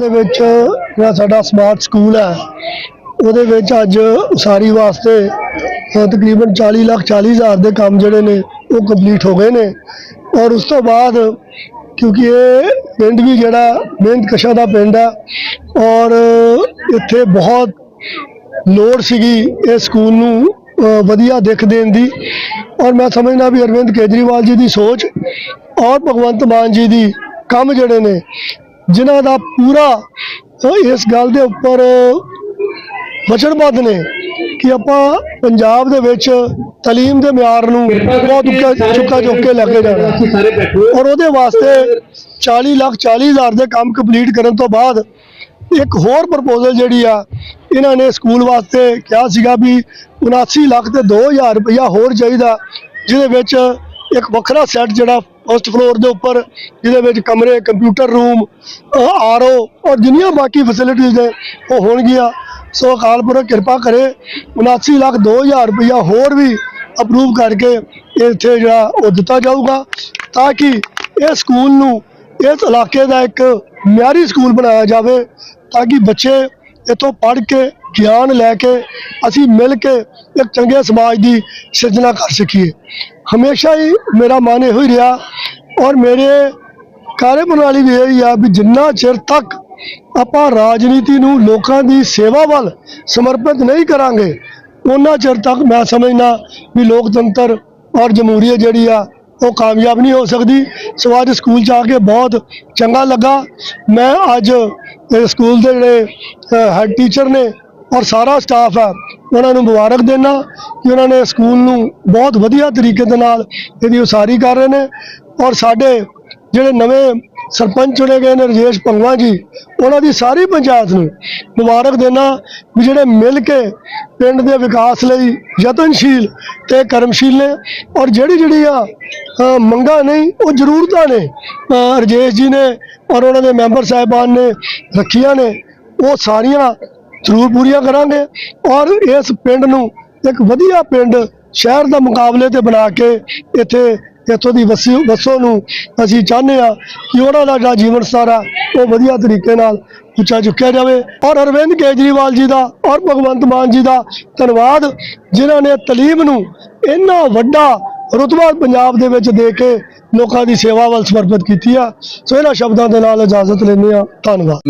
ਦੇ ਵਿੱਚ ਜਿਹੜਾ ਸਾਡਾ ਸਮਾਰਟ ਸਕੂਲ ਹੈ, ਉਹਦੇ ਵਿੱਚ ਅੱਜ ਉਸਾਰੀ ਵਾਸਤੇ ਤਕਰੀਬਨ 40 ਲੱਖ 40 ਹਜ਼ਾਰ ਦੇ ਕੰਮ ਜਿਹੜੇ ਨੇ, ਉਹ ਕੰਪਲੀਟ ਹੋ ਗਏ ਨੇ। ਔਰ ਉਸ ਤੋਂ ਬਾਅਦ ਕਿਉਂਕਿ ਇਹ ਪਿੰਡ ਵੀ ਜਿਹੜਾ, ਮਿਹਨਤ ਕਸ਼ਾ ਦਾ ਪਿੰਡ ਹੈ, ਔਰ ਇੱਥੇ ਬਹੁਤ ਲੋੜ ਸੀਗੀ ਇਹ ਸਕੂਲ ਨੂੰ ਵਧੀਆ ਦਿੱਖ ਦੇਣ ਦੀ। ਔਰ ਮੈਂ ਸਮਝਦਾ ਵੀ ਅਰਵਿੰਦ ਕੇਜਰੀਵਾਲ ਜੀ ਦੀ ਸੋਚ ਔਰ ਭਗਵੰਤ ਮਾਨ ਜੀ ਦੀ ਕੰਮ ਜਿਹੜੇ ਨੇ ਜਿਨ੍ਹਾਂ ਦਾ ਪੂਰਾ ਇਸ ਗੱਲ ਦੇ ਉੱਪਰ ਵਚਨਬੱਧ ਨੇ ਕਿ ਆਪਾਂ ਪੰਜਾਬ ਦੇ ਵਿੱਚ ਤਾਲੀਮ ਦੇ ਮਿਆਰ ਨੂੰ ਬਹੁਤ ਉੱਚਾ ਚੁੱਕਾ ਚੁੱਕ ਕੇ ਲੈ ਕੇ ਜਾਣਾ। ਔਰ ਉਹਦੇ ਵਾਸਤੇ 40 ਲੱਖ 40 ਹਜ਼ਾਰ ਦੇ ਕੰਮ ਕੰਪਲੀਟ ਕਰਨ ਤੋਂ ਬਾਅਦ ਇੱਕ ਹੋਰ ਪ੍ਰਪੋਜ਼ਲ ਜਿਹੜੀ ਆ ਇਹਨਾਂ ਨੇ ਸਕੂਲ ਵਾਸਤੇ ਕਿਹਾ ਸੀਗਾ ਵੀ 79 ਲੱਖ ਤੇ 2000 ਰੁਪਇਆ ਹੋਰ ਚਾਹੀਦਾ ਜਿਹਦੇ ਵਿੱਚ ਇੱਕ ਵੱਖਰਾ ਸੈੱਟ ਜਿਹੜਾ ਫਸਟ ਫਲੋਰ ਦੇ ਉੱਪਰ, ਜਿਹਦੇ ਵਿੱਚ ਕਮਰੇ ਕੰਪਿਊਟਰ ਰੂਮ ਆਰਓ ਔਰ ਜਿੰਨੀਆਂ ਬਾਕੀ ਫੈਸਿਲਿਟੀਜ਼ ਨੇ, ਉਹ ਹੋਣਗੀਆਂ। ਸੋ ਅਕਾਲ ਪੁਰਖ ਕਿਰਪਾ ਕਰੇ 79 ਲੱਖ 2000 ਰੁਪਇਆ ਹੋਰ ਵੀ ਅਪਰੂਵ ਕਰਕੇ ਇੱਥੇ ਜਿਹੜਾ ਉਹ ਦਿੱਤਾ ਜਾਊਗਾ, ਤਾਂ ਕਿ ਇਹ ਸਕੂਲ ਨੂੰ, ਇਸ ਇਲਾਕੇ ਦਾ ਇੱਕ ਮਿਆਰੀ ਸਕੂਲ ਬਣਾਇਆ ਜਾਵੇ, ਤਾਂ ਕਿ ਬੱਚੇ ਇੱਥੋਂ ਪੜ੍ਹ ਕੇ, ਗਿਆਨ ਲੈ ਕੇ, ਅਸੀਂ ਮਿਲ ਕੇ ਇੱਕ ਚੰਗੇ ਸਮਾਜ ਦੀ ਸਿਰਜਣਾ ਕਰ ਸਕੀਏ। ਹਮੇਸ਼ਾ ਹੀ ਮੇਰਾ ਮਨ ਇਹੋ ਹੀ ਰਿਹਾ ਔਰ ਮੇਰੇ ਕਾਰਜ ਪ੍ਰਣਾਲੀ ਵੀ ਇਹੀ ਆ ਵੀ ਜਿੰਨਾ ਚਿਰ ਤੱਕ ਆਪਾਂ ਰਾਜਨੀਤੀ ਨੂੰ ਲੋਕਾਂ ਦੀ ਸੇਵਾ ਵੱਲ ਸਮਰਪਿਤ ਨਹੀਂ ਕਰਾਂਗੇ, ਉਹਨਾਂ ਚਿਰ ਤੱਕ ਮੈਂ ਸਮਝਦਾ ਵੀ ਲੋਕਤੰਤਰ ਔਰ ਜਮਹੂਰੀਅਤ ਜਿਹੜੀ ਆ ਉਹ ਕਾਮਯਾਬ ਨਹੀਂ ਹੋ ਸਕਦੀ। ਸੋ ਅੱਜ ਸਕੂਲ ਚ ਆ ਕੇ ਬਹੁਤ ਚੰਗਾ ਲੱਗਾ। ਮੈਂ ਅੱਜ ਸਕੂਲ ਦੇ ਜਿਹੜੇ ਹੈਡ ਟੀਚਰ ਨੇ ਔਰ ਸਾਰਾ ਸਟਾਫ ਹੈ, ਉਹਨਾਂ ਨੂੰ ਮੁਬਾਰਕ ਦੇਣਾ ਕਿ ਉਹਨਾਂ ਨੇ ਸਕੂਲ ਨੂੰ ਬਹੁਤ ਵਧੀਆ ਤਰੀਕੇ ਦੇ ਨਾਲ ਇਹਦੀ ਉਸਾਰੀ ਕਰ ਰਹੇ ਨੇ। ਔਰ ਸਾਡੇ ਜਿਹੜੇ ਨਵੇਂ ਸਰਪੰਚ ਚੁਣੇ ਗਏ ਨੇ ਰਜੇਸ਼ ਪੰਗਵਾ ਜੀ। ਉਹਨਾਂ ਦੀ ਸਾਰੀ ਪੰਚਾਇਤ ਨੂੰ ਮੁਬਾਰਕ ਦੇਣਾ ਵੀ ਜਿਹੜੇ ਮਿਲ ਕੇ ਪਿੰਡ ਦੇ ਵਿਕਾਸ ਲਈ ਯਤਨਸ਼ੀਲ ਤੇ ਕਰਮਸ਼ੀਲ ਨੇ ਔਰ ਜਿਹੜੀ ਜਿਹੜੀ ਆ ਅ, ਮੰਗਾਂ ਨਹੀਂ ਉਹ ਜ਼ਰੂਰਤਾਂ ਨੇ ਅ, ਰਜੇਸ਼ ਜੀ ਨੇ ਔਰ ਉਹਨਾਂ ਦੇ ਮੈਂਬਰ ਸਾਹਿਬਾਨ ਨੇ ਰੱਖੀਆਂ ਨੇ ਉਹ ਸਾਰੀਆਂ ਜ਼ਰੂਰ ਪੂਰੀਆਂ ਕਰਾਂਗੇ ਔਰ ਇਸ ਪਿੰਡ ਨੂੰ ਇੱਕ ਵਧੀਆ ਪਿੰਡ ਸ਼ਹਿਰ ਦਾ ਮੁਕਾਬਲੇ ਤੇ ਬਣਾ ਕੇ ਇੱਥੇ ਇੱਥੋਂ ਦੀ ਵਸੀ ਵਸੋਂ ਨੂੰ ਅਸੀਂ ਚਾਹੁੰਦੇ ਆ ਕਿ ਉਹਨਾਂ ਦਾ ਜਿਹੜਾ ਜੀਵਨ ਸਤਰ ਆ ਉਹ ਵਧੀਆ ਤਰੀਕੇ ਨਾਲ ਉੱਚਾ ਚੁੱਕਿਆ ਜਾਵੇ। ਔਰ ਅਰਵਿੰਦ ਕੇਜਰੀਵਾਲ ਜੀ ਦਾ ਔਰ ਭਗਵੰਤ ਮਾਨ ਜੀ ਦਾ ਧੰਨਵਾਦ, ਜਿਨ੍ਹਾਂ ਨੇ ਤਲੀਮ ਨੂੰ ਇੰਨਾ ਵੱਡਾ ਰੁਤਬਾ ਪੰਜਾਬ ਦੇ ਵਿੱਚ ਦੇ ਕੇ ਲੋਕਾਂ ਦੀ ਸੇਵਾ ਵੱਲ ਸਮਰਪਿਤ ਕੀਤੀ ਆ। ਸੋ ਇਹਨਾਂ ਸ਼ਬਦਾਂ ਦੇ ਨਾਲ ਇਜਾਜ਼ਤ ਲੈਂਦੇ ਆ ਧੰਨਵਾਦ।